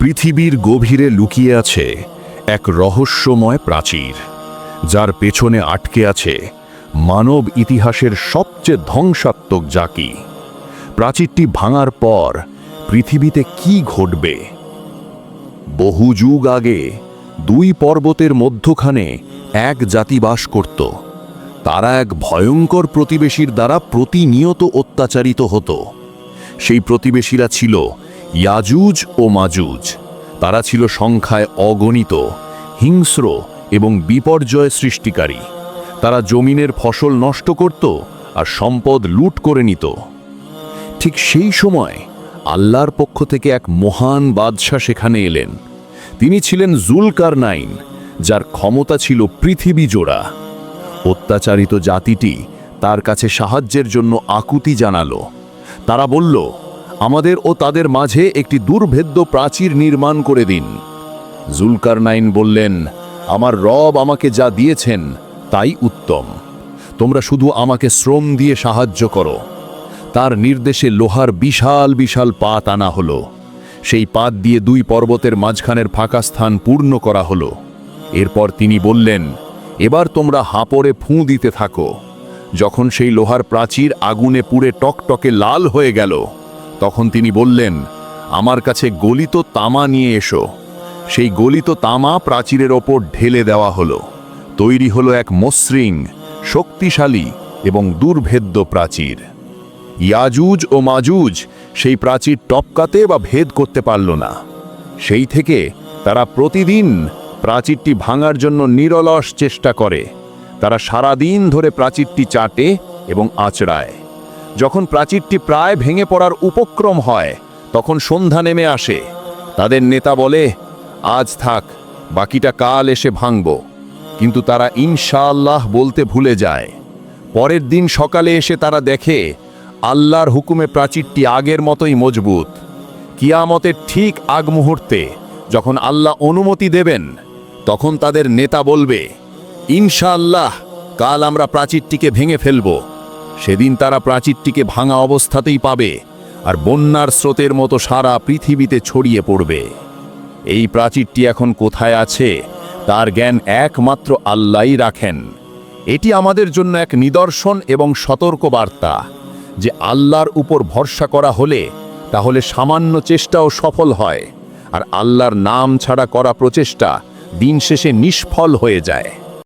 পৃথিবীর গভীরে লুকিয়ে আছে এক রহস্যময় প্রাচীর, যার পেছনে আটকে আছে মানব ইতিহাসের সবচেয়ে ধ্বংসাত্মক জাকি। প্রাচীরটি ভাঙার পর পৃথিবীতে কি ঘটবে? বহু যুগ আগে দুই পর্বতের মধ্যখানে এক জাতি বাস করত। তারা এক ভয়ঙ্কর প্রতিবেশীর দ্বারা প্রতিনিয়ত অত্যাচারিত হতো। সেই প্রতিবেশীরা ছিল ইয়াজুজ ও মাজুজ। তারা ছিল সংখ্যায় অগণিত, হিংস্র এবং বিপর্যয় সৃষ্টিকারী। তারা জমিনের ফসল নষ্ট করত আর সম্পদ লুট করে নিত। ঠিক সেই সময় আল্লাহর পক্ষ থেকে এক মহান বাদশাহ সেখানে এলেন। তিনি ছিলেন জুলকার নাইন যার ক্ষমতা ছিল পৃথিবী জোড়া। অত্যাচারিত জাতিটি তার কাছে সাহায্যের জন্য আকুতি জানালো। তারা বলল আমাদের ও তাদের মাঝে একটি দুর্ভেদ্য প্রাচীর নির্মাণ করে দিন। জুলকার নাইন বললেন, আমার রব আমাকে যা দিয়েছেন, তাই উত্তম। তোমরা শুধু আমাকে শ্রম দিয়ে সাহায্য করো। তার নির্দেশে লোহার বিশাল বিশাল পাত আনা হলো। সেই পাত দিয়ে দুই পর্বতের মাঝখানের ফাঁকা স্থান পূর্ণ করা হলো। এরপর তিনি বললেন, এবার তোমরা হাঁপড়ে ফুঁ দিতে থাকো। যখন সেই লোহার প্রাচীর আগুনে পুড়ে টকটকে লাল হয়ে গেল তখন তিনি বললেন, আমার কাছে গলিত তামা নিয়ে এসো। সেই গলিত তামা প্রাচীরের ওপর ঢেলে দেওয়া হলো। তৈরি হলো এক মসৃণ, শক্তিশালী এবং দুর্ভেদ্য প্রাচীর। ইয়াজুজ ও মাজুজ সেই প্রাচীর টপকাতে বা ভেদ করতে পারল না। সেই থেকে তারা প্রতিদিন প্রাচীরটি ভাঙার জন্য নিরলস চেষ্টা করে। তারা সারাদিন ধরে প্রাচীরটি চাটে এবং আঁচড়ায়। যখন প্রাচীরটি প্রায় ভেঙে পড়ার উপক্রম হয়, তখন সন্ধ্যা নেমে আসে। তাদের নেতা বলে, আজ থাক, বাকিটা কাল এসে ভাঙব। কিন্তু তারা ইনশাআল্লাহ বলতে ভুলে যায়। পরের দিন সকালে এসে তারা দেখে, আল্লাহর হুকুমে প্রাচীরটি আগের মতোই মজবুত। কিয়ামতের ঠিক আগ মুহূর্তে যখন আল্লাহ অনুমতি দেবেন, তখন তাদের নেতা বলবে, ইনশাআল্লাহ, কাল আমরা প্রাচীরটিকে ভেঙে ফেলব। সেদিন তারা প্রাচীরটিকে ভাঙা অবস্থাতেই পাবে আর বন্যার স্রোতের মতো সারা পৃথিবীতে ছড়িয়ে পড়বে। এই প্রাচীরটি এখন কোথায় আছে, তার জ্ঞান একমাত্র আল্লাহই রাখেন। এটি আমাদের জন্য এক নিদর্শন এবং সতর্ক বার্তা যে আল্লাহর উপর ভরসা করা হলে তাহলে সামান্য চেষ্টাও সফল হয়, আর আল্লাহর নাম ছাড়া করা প্রচেষ্টা দিন শেষে নিষ্ফল হয়ে যায়।